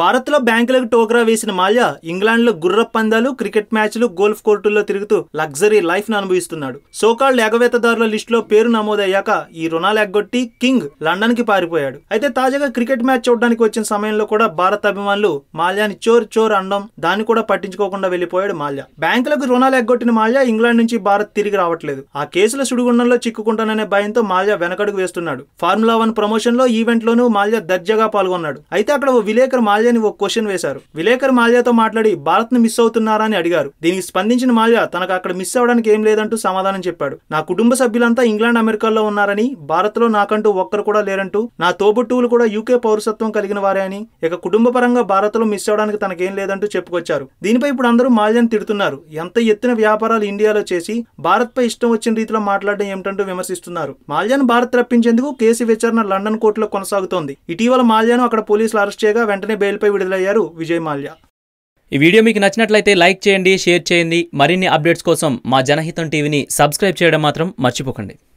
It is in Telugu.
భారత్లో బ్యాంకులకు టోకరా వేసిన మాల్యా ఇంగ్లాండ్లో గుర్ర పందాలు క్రికెట్ మ్యాచ్లు గోల్ఫ్ కోర్టుల్లో తిరుగుతూ లగ్జరీ లైఫ్ను అనుభవిస్తున్నాడు. సోకాల్డ్ ఎగవేతదారుల లిస్టులో పేరు నమోదయ్యాక ఈ రుణాలు ఎగ్గొట్టి కింగ్ లండన్కి పారిపోయాడు. అయితే తాజాగా క్రికెట్ మ్యాచ్ చూడడానికి వచ్చిన సమయంలో కూడా భారత్ అభిమానులు మాల్యాని చోర్ చోర్ అనడం దాన్ని కూడా పట్టించుకోకుండా వెళ్ళిపోయాడు మాల్యా. బ్యాంకులకు రుణాలు ఎగ్గొట్టిన మాల్యా ఇంగ్లాండ్ నుంచి భారత్ తిరిగి రావట్లేదు. ఆ కేసుల సుడిగుండంలో చిక్కుకుంటాననే భయంతో మాల్యా వెనకడుగు వేస్తున్నాడు. ఫార్ములా వన్ ప్రమోషన్లో ఈవెంట్లోనూ మాల్యా దర్జాగా పాల్గొన్నాడు. అయితే అక్కడ ఓ విలేకరు మాల్యాని ఓ క్వశ్చన్ వేశారు. విలేకరు మాల్యాతో మాట్లాడి భారత్ను మిస్ అవుతున్నారా? అని అడిగారు. దీనికి స్పందించిన మాల్యా తనకు అక్కడ మిస్ అవడానికి ఏం లేదంటూ సమాధానం చెప్పాడు. నా కుటుంబ సభ్యులంతా ఇంగ్లాండ్ అమెరికాలో ఉన్నారని భారత్లో నాకంటూ ఒక్కరు కూడా లేరంటూ నా తోబుట్టువులు కూడా యూకే పౌరసత్వం కలిగిన వారే అని ఇక కుటుంబ పరంగా భారత్లో మిస్ అవడానికి తనకేం లేదంటూ చెప్పుకొచ్చారు. దీనిపై ఇప్పుడు అందరూ మాల్యాని తిడుతున్నారు. ఎంత ఎత్తున వ్యాపారాలు ఇండియాలో చేసి భారత్ పై ఇష్టం వచ్చిన రీతిలో మాట్లాడడం ఏమిటంటూ విమర్శిస్తున్నారు. మాల్యాను భారత్ రప్పించేందుకు కేసు విచారణ లండన్ కోర్టులో కొనసాగుతోంది. ఇటీవల మాల్యాను అక్కడ పోలీసులు అరెస్ట్ చేయగా వెంటనే బెయిల్పై విడుదలయ్యారు విజయ్ మాల్యా. ఈ వీడియో మీకు నచ్చినట్లయితే లైక్ చేయండి షేర్ చేయండి. మరిన్ని అప్డేట్స్ కోసం మా జనహితం టీవీని సబ్స్క్రైబ్ చేయడం మాత్రం మర్చిపోకండి.